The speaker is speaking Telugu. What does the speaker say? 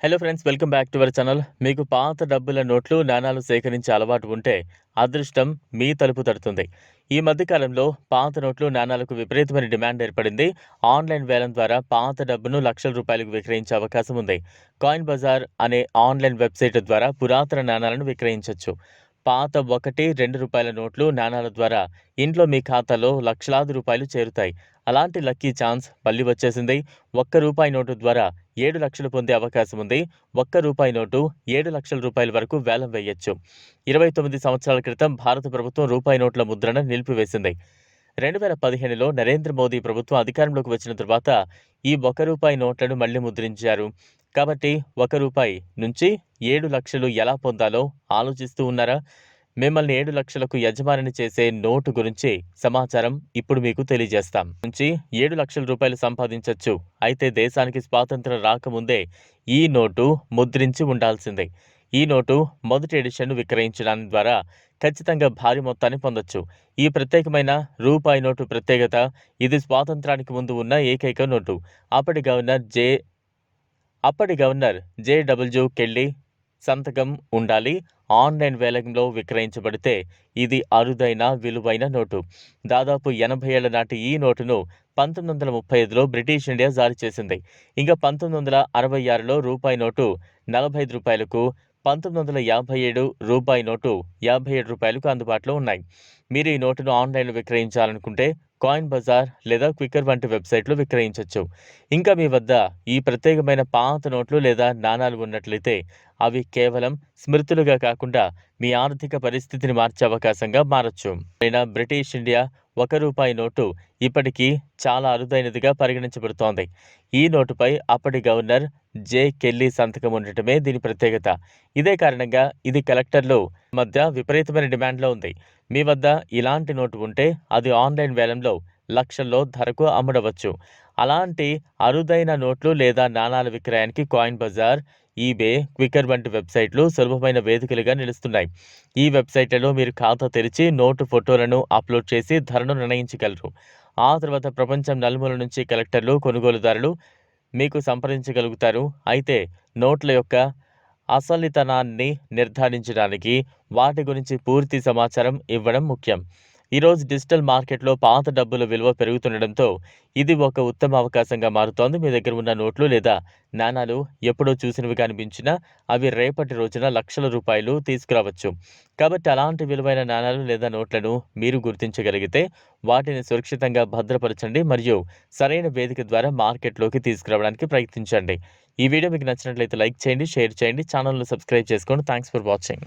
Hello friends welcome back to our channel మీకు పాత డబ్బుల నోట్లు నాణాలు సేకరించే అలవాటు ఉంటే అదృష్టం మీ తలుపు తడుతుంది. ఈ మధ్యకాలంలో పాత నోట్లు నాణాలకు విపరీతమైన డిమాండ్ ఏర్పడింది. ఆన్లైన్ వేలం ద్వారా పాత డబ్బును లక్షల రూపాయలకు విక్రయించే అవకాశం ఉంది. కాయిన్ బజార్ అనే ఆన్లైన్ వెబ్సైట్ ద్వారా పురాతన నాణాలను విక్రయించవచ్చు పాత ఒకటి రెండు రూపాయల నోట్లు నాణాల ద్వారా ఇంట్లో మీ ఖాతాలో లక్షలాది రూపాయలు చేరుతాయి. అలాంటి లక్కీ ఛాన్స్ మళ్ళీ వచ్చేసింది. ఒక్క రూపాయి నోటు ద్వారా ఏడు లక్షలు పొందే అవకాశం ఉంది. ఒక్క రూపాయి నోటు ఏడు లక్షల రూపాయల వరకు వేలం వేయొచ్చు. ఇరవై తొమ్మిది సంవత్సరాల క్రితం భారత ప్రభుత్వం రూపాయి నోట్ల ముద్రణ నిలిపివేసింది. రెండు వేల పదిహేనులో నరేంద్ర మోదీ ప్రభుత్వం అధికారంలోకి వచ్చిన తర్వాత ఈ ఒక రూపాయి నోట్లను మళ్ళీ ముద్రించారు. కాబట్టి ఒక రూపాయి నుంచి ఏడు లక్షలు ఎలా పొందాలో ఆలోచిస్తూ ఉన్నారా? మిమ్మల్ని ఏడు లక్షలకు యజమానిని చేసే నోటు గురించి సమాచారం ఇప్పుడు మీకు తెలియజేస్తాం. నుంచి ఏడు లక్షల రూపాయలు సంపాదించవచ్చు అయితే దేశానికి స్వాతంత్రం రాకముందే ఈ నోటు ముద్రించి ఉండాల్సిందే. ఈ నోటు మొదటి ఎడిషన్ విక్రయించడం ద్వారా ఖచ్చితంగా భారీ మొత్తాన్ని పొందొచ్చు. ఈ ప్రత్యేకమైన రూపాయి నోటు ప్రత్యేకత ఇది స్వాతంత్రానికి ముందు ఉన్న ఏకైక నోటు. అప్పటి గవర్నర్ జే అప్పటి గవర్నర్ జేడబ్ల్యూ కెళ్ళి సంతకం ఉండాలి. ఆన్లైన్ వేలంలో విక్రయించబడితే ఇది అరుదైన విలువైన నోటు. దాదాపు ఎనభై ఏళ్ళ నాటి ఈ నోటును పంతొమ్మిది వందల ముప్పై ఐదులో బ్రిటిష్ ఇండియా జారీ చేసింది. ఇంకా పంతొమ్మిది వందల అరవై ఆరులో రూపాయి నోటు నలభై ఐదు రూపాయలకు పంతొమ్మిది వందల యాభై ఏడు రూపాయి నోటు యాభై ఏడు రూపాయలకు అందుబాటులో ఉన్నాయి. మీరు ఈ నోటును ఆన్లైన్లో విక్రయించాలనుకుంటే కాయిన్ బజార్ లేదా క్విక్కర్ వంటి వెబ్సైట్లు విక్రయించవచ్చు ఇంకా మీ వద్ద ఈ ప్రత్యేకమైన పాత నోట్లు లేదా నాణాలు ఉన్నట్లయితే అవి కేవలం స్మృతులుగా కాకుండా మీ ఆర్థిక పరిస్థితిని మార్చే అవకాశంగా మారచ్చు. అయినా బ్రిటిష్ ఇండియా ఒక రూపాయి నోటు ఇప్పటికీ చాలా అరుదైనదిగా పరిగణించబడుతోంది. ఈ నోటుపై అప్పటి గవర్నర్ జే. కెల్లీ సంతకం ఉండటమే దీని ప్రత్యేకత. ఇదే కారణంగా ఇది కలెక్టర్లు మధ్య విపరీతమైన డిమాండ్లో ఉంది. మీ వద్ద ఇలాంటి నోటు ఉంటే అది ఆన్లైన్ వేలంలో లక్షల్లో ధరకు అమ్ముడవచ్చు. అలాంటి అరుదైన నోట్లు లేదా నాణాల విక్రయానికి కాయిన్ బజార్ ఈబే క్విక్కర్ వంటి వెబ్సైట్లు సులభమైన వేదికలుగా నిలుస్తున్నాయి. ఈ వెబ్సైట్లలో మీరు ఖాతా తెరిచి నోటు ఫోటోలను అప్లోడ్ చేసి ధరను నిర్ణయించగలరు. ఆ తర్వాత ప్రపంచం నలుమూల నుంచి కలెక్టర్లు కొనుగోలుదారులు మీకు సంప్రదించగలుగుతారు. అయితే నోట్ల యొక్క అసలితనాన్ని నిర్ధారించడానికి వాటి గురించి పూర్తి సమాచారం ఇవ్వడం ముఖ్యం. ఈరోజు డిజిటల్ మార్కెట్లో పాత డబ్బుల విలువ పెరుగుతుండడంతో ఇది ఒక ఉత్తమ అవకాశంగా మారుతోంది. మీ దగ్గర ఉన్న నోట్లు లేదా నాణాలు ఎప్పుడో చూసినవి కనిపించినా అవి రేపటి రోజున లక్షల రూపాయలు తీసుకురావచ్చు. కాబట్టి అలాంటి విలువైన నాణాలు లేదా నోట్లను మీరు గుర్తించగలిగితే వాటిని సురక్షితంగా భద్రపరచండి మరియు సరైన వేదిక ద్వారా మార్కెట్లోకి తీసుకురావడానికి ప్రయత్నించండి. ఈ వీడియో మీకు నచ్చినట్లయితే లైక్ చేయండి షేర్ చేయండి ఛానల్ను సబ్స్క్రైబ్ చేసుకోండి. Thanks for watching.